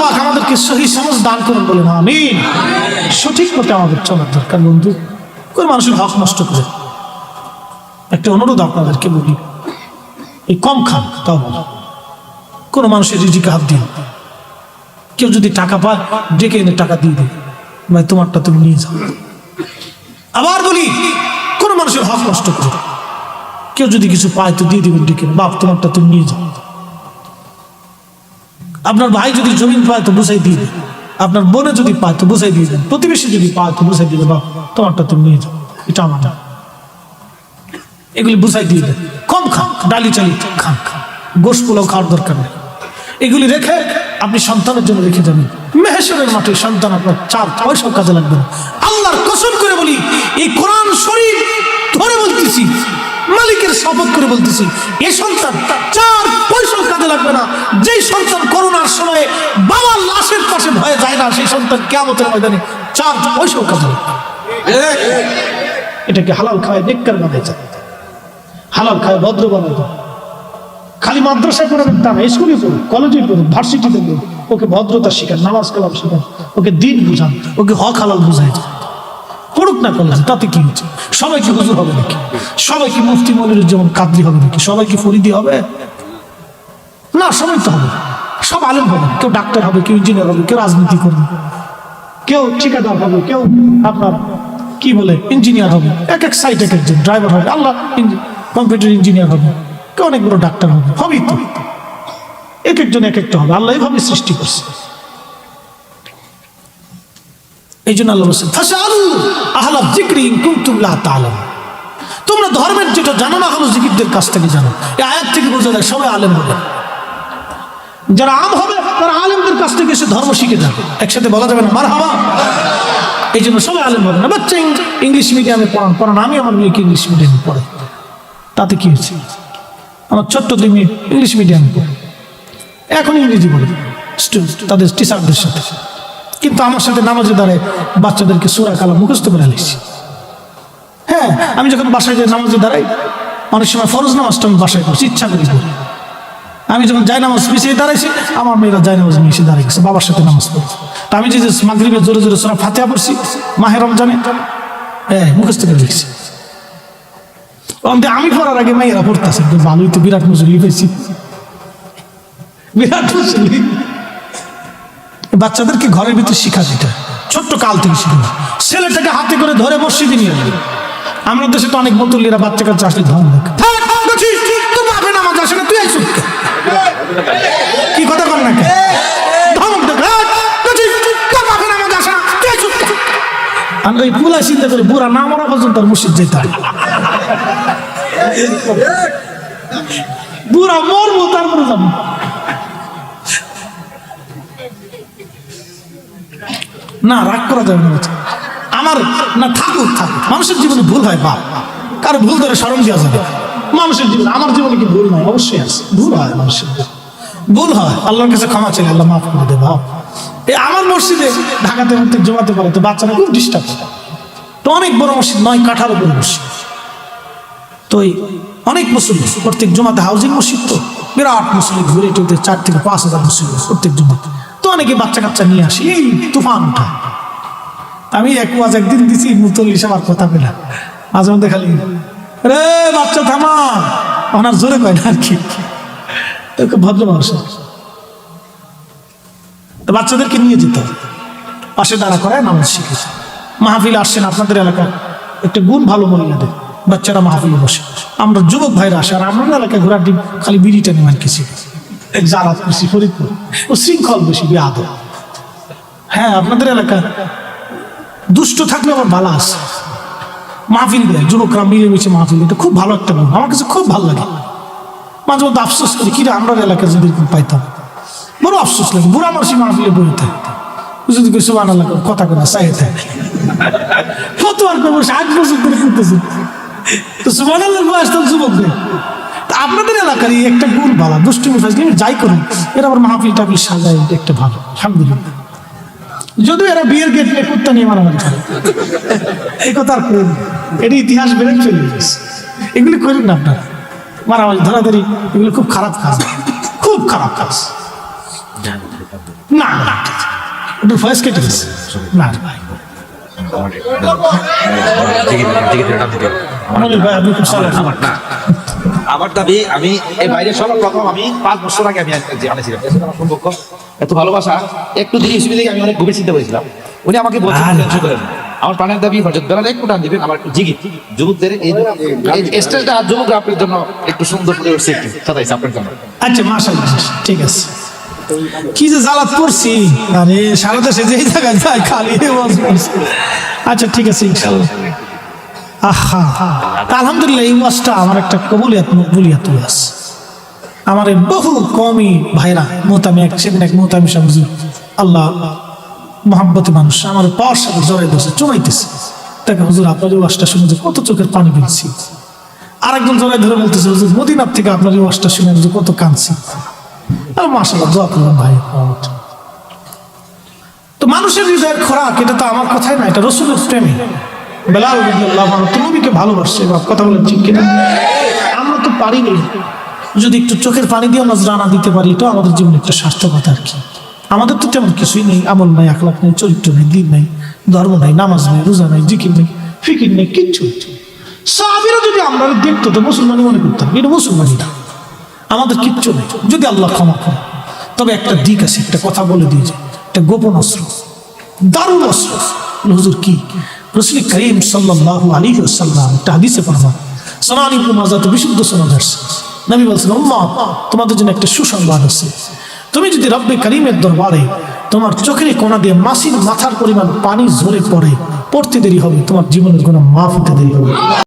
পাক আমাদেরকে সহি সমাজ দান করুন বলেন আমিন। সঠিক মতে আমাদের চলার দরকার বন্ধু। কোন মানুষের হক নষ্ট করে? একটা অনুরোধ আপনাদেরকে বলি। এই কম খান, তাও বলো কোনো মানুষের রিজিকে হাত দিন কেউ যদি টাকা পায়, ডেকে এনে টাকা দিয়ে দেবে। ভাই, তোমারটা তুমি নিয়ে যাও। আবার বলি, কোনো মানুষের হক নষ্ট করে? কেউ যদি কিছু পায় তো দিয়ে দিবেন ডেকে বাপ, তোমারটা তুমি নিয়ে যাও। আপনার ভাই যদি জমিন পায় তো বুঝাই দিয়ে দেন। আপনার বোনে যদি পায় তো বুঝাই দিয়ে দেন। প্রতিবেশী যদি পায় তো বুঝাই দিয়ে বাপ তোমারটা তুমি নিয়ে যাও। এটা আমার এগুলি বুঝাই দিয়ে দেন। কম খান, ডালি চালি খান। খান গোস পোলাও খাওয়ার দরকার নেই। এগুলি রেখে আপনি সন্তানের জন্য রেখে যাবেন মেহেশ্বরের মাঠে সন্তান আপনার চার পয়সা কাজে লাগবে আল্লাহর কসম করে বলি, এই কোরআন শরীফ ধরে বলতেছি, মালিকের শপথ করে বলতেছি, এ সন্তান চার পয়সা কাজে লাগবে না। সন্তান করোনার সময়ে বাবার লাশের পাশে ভয়ে যায় না, সেই সন্তান কেমতের ময়দানে চার পয়সাও লাগবে এটাকে হালাল খায় নেককার বানায় যায় হালাল খায় ভদ্র বানায় যায় খালি মাদ্রাসায় পড়াবেন তা না, স্কুলে পড়ুন, কলেজে পড়ুন, ভার্সিটিতে পড়ুন, ওকে ভদ্রতা শেখান, নামাজ কালাম শেখান, ওকে দিন বুঝান, ওকে হক হালাল বুঝাই দেন। পড়ুক না করলেন তাতে কি হচ্ছে? সবাই কি হুজুর হবে নাকি? সবাই কি মুফতি যেমন কাদরি হবে নাকি? সবাই কি ফরিদি হবে? না, সবাই তো হবে। সব আলেম হবে। কেউ ডাক্তার হবে, কেউ ইঞ্জিনিয়ার হবে, কেউ রাজনীতি করবে। কেউ ঠিকাদার হবে, কেউ আপনার কি বলে ইঞ্জিনিয়ার হবে। এক এক সাইড এক একজন ড্রাইভার হবে। আল্লাহ কম্পিউটার ইঞ্জিনিয়ার হবে। কেউ অনেক বড় ডাক্তার হবে। হবেই তো। এক একজন এক একটা হবে। আল্লাহ এইভাবে সৃষ্টি করছে। এই জন্য আল্লাহ বলছেন, ফাসালু আহলা যিকরি ইন কুনতুম লা তোমরা ধর্মের যেটা জানো না হলো জিকিরদের কাছ থেকে জানো। এই আয়াত থেকে বোঝা যায়, সবাই আলেম হবে। যারা আম হবে, তারা আলেমদের কাছ থেকে এসে ধর্ম শিখে যাবে। একসাথে বলা যাবে না মার হাবা এই জন্য সবাই আলেম হবে না। বাচ্চা ইংলিশ মিডিয়ামে পড়ান পড়ান। আমি আমার মেয়েকে ইংলিশ মিডিয়ামে পড়ে তাতে কি হয়েছে? আমার ছোট্ট দুই মেয়ে ইংলিশ মিডিয়ামে পড়ে। এখন ইংরেজি বলে তাদের টিচারদের সাথে। কিন্তু আমার সাথে নামাজে দাঁড়ায় বাচ্চাদেরকে সুরা কালা মুখস্থ করে লিখছি। হ্যাঁ আমি যখন বাসায় যাই নামাজে দাঁড়াই, অনেক সময় ফরজ নামাজটা আমি বাসায় করছি ইচ্ছা করি। আমি যখন যাই নামাজ পিছিয়ে দাঁড়াইছি, আমার মেয়েরা যাই নামাজ নিয়ে এসে দাঁড়িয়ে গেছে বাবার সাথে নামাজ পড়ে। তা আমি যে মাগরিবে জোরে জোরে সোনা ফাতেহা পড়ছি মাহের রমজানে হ্যাঁ মুখস্থ করে লিখছি। আমি পড়ার আগে মেয়েরা পড়তেছে ভালোই তো বিরাট মুসল্লি পেয়েছি বিরাট মুসল্লি। বাচ্চাদেরকে ঘরের ভিতরে শিখা দিতে ছোট্ট কাল থেকে শিখে ছেলেটাকে হাতে করে ধরে নিয়ে যাবে আমরা দেশে তো অনেক মতুল্লিরা বাচ্চা কাচ্চা আসলে ধর্ম না, তুই আইসুক কে? আমি ওই পুলা চিন্তা করি বুড়া না মরা পর্যন্ত বুড়া মরবো তারপরে যাব। না রাগ করা যাবে না আমার না থাকুক থাকুক মানুষের জীবনে ভুল হয় বাপ। কারও ভুল ধরে স্মরণ দেওয়া যাবে মানুষের জীবনে আমার জীবনে কি ভুল নয়? অবশ্যই আছে। ভুল হয় মানুষের ভুল হয়। আল্লাহর কাছে ক্ষমা চাই আল্লাহ মাফ করে দেবে এই আমার মসজিদে ঢাকাতে মধ্যে জমাতে পারে তো বাচ্চারা খুব ডিস্টার্ব তো অনেক বড় মসজিদ, নয় কাঠার উপরে মসজিদ। তো অনেক মুসলিম প্রত্যেক জমাতে হাউজিং মসজিদ তো। বিরাট মুসলিম ঘুরে টুরে চার থেকে পাঁচ হাজার মুসলিম প্রত্যেক জমাতে। তো অনেকে বাচ্চা কাচ্চা নিয়ে আসি, এই তুফান উঠা আমি এক ওয়াজ একদিন দিছি, মুতল্লি সবার কথা পেলাম মাঝে মধ্যে খালি, রে বাচ্চা থামা। ওনার জোরে কয় না আর কি। ভদ্র মানুষ। তো বাচ্চাদেরকে নিয়ে যেতে। পাশে দাঁড়া করায় নামাজ শিখেছে। মাহফিল আসছেন আপনাদের এলাকায়। একটা গুণ ভালো মহিলাদের। বাচ্চারা মাহফিলে বসে। আমরা যুবক ভাইরা আসে, আর আমাদের এলাকায় ঘোরার ডিম খালি বিড়িটা নেওয়ার কিছু এক জালাত করছি ফরিদপুর, ও শৃঙ্খল বেশি বিয়াদ হ্যাঁ আপনাদের এলাকায় দুষ্ট থাকলে আবার ভালো আছে। মাহফিল দেয়, যুবকরা মিলেমিশে মাহফিল এটা খুব ভালো একটা গুণ আমার কাছে খুব ভালো লাগে। মাঝে মধ্যে আফসোস করি, কিরে, আমরা এলাকায় যদি পাইতাম। বড় আফসোস লাগে, বুড়া মানুষই মাহফিলে বইতে যদি কিছু বানাল কথা কথা চাই থাকে কত আর করব ষাট বছর ধরে করতেছি তো সুবানাল্লাহ বয়স তো যুবকদের তা আপনাদের এলাকার এই একটা গুণ ভালো, দুষ্টুমি ফাজলি যাই করুন এরা আবার মাহফিল টাফিল সাজায় একটা ভালো, আলহামদুলিল্লাহ। যদিও এরা বিয়ের গেট নিয়ে কুত্তা নিয়ে মারামারি করে। এই কথা আর করেন এটা ইতিহাস বেড়ে চলে গেছে। এগুলি করেন না আপনারা। মারামারি ধরাধরি এগুলো খুব খারাপ কাজ। খুব খারাপ কাজ। না না। ওটা ভয়েস কেটে গেছে না ভাই। আমার দাবি আমি এই বাইরে সর্বপ্রথম আমি পাঁচ বছর আগে আমি আনেছিলাম সম্পর্ক। এত ভালোবাসা একটু জিনিস আমি অনেক গভীর চিন্তা করেছিলাম। উনি আমাকে বলছেন আমার প্রাণের দাবি হজরত বেলাল একটু টান দিবেন আমার একটু জিগি যুবকদের এই স্টেজটা যুবক আপনার জন্য একটু সুন্দর করে একটু সাদাইছে আপনার জন্য। আচ্ছা মাশাআল্লাহ, ঠিক আছে। কি যে জ্বালাত পড়ছি আরে সারা দেশে যেই জায়গায় যায়, খালি আচ্ছা ঠিক আছে, ইনশাআল্লাহ। আহা আলহামদুলিল্লাহ, এই ওয়াজটা আমার একটা কবুলিয়াত, মকবুলিয়াত ওয়াজ। আমার বহু কমই ভাইরা মোতামি এক সেদিন এক মোতামি সামজি আল্লাহ মহাব্বতী মানুষ, আমার পাওয়ার সাথে জড়াই দিয়েছে চমাইতেছে। তাকে হুজুর, আপনার এই ওয়াজটা শুনে যে কত চোখের পানি পেয়েছি আরেকজন জড়াই ধরে বলতেছে, হুজুর, মদিনার থেকে আপনার এই ওয়াজটা শুনে যে কত কাঁদছি। আর মাসাল্লাহ দোয়া করলাম ভাই তো মানুষের হৃদয়ের খোরাক, এটা তো আমার কথাই না, এটা রসুলের প্রেমী। বেলাল নবীকে ভালোবাসছে, বাপ, কথা বলেন ঠিক কিনা? আমরা তো পারিনি। যদি একটু চোখের পানি দিয়ে নজরানা দিতে পারি তো আমাদের জীবনে একটা স্বাস্থ্যকতা আর কি। আমাদের তো তেমন কিছুই নেই, আমল নাই, আখলাখ নেই, চরিত্র নেই, দিন নেই, ধর্ম নাই, নামাজ নেই, রোজা নাই, জিকির নেই, ফিকির নেই, কিচ্ছু সাহাবিরা যদি আমরা দেখতো, তো মুসলমানই মনে করতাম, এটা মুসলমানই না। আমাদের কিচ্ছু নেই, যদি আল্লাহ ক্ষমা করে। তবে একটা দিক আছে, একটা কথা বলে দিয়েছে একটা গোপন অস্ত্র, দারুণ অস্ত্র। হুজুর কি? রসুল করিম সাল্লাহ আলী সাল্লাম একটা হাদিসে পারবা সোনান মাজাতে বিশুদ্ধ সোনা ধরছে নবী বলছেন তোমাদের জন্য একটা সুসংবাদ আছে। তুমি যদি রব্বে করিমের দরবারে তোমার চোখের কোনা দিয়ে মাসির মাথার পরিমাণ পানি ঝরে পড়ে, পড়তে দেরি হবে, তোমার জীবনের কোনো মাফ হতে দেরি হবে।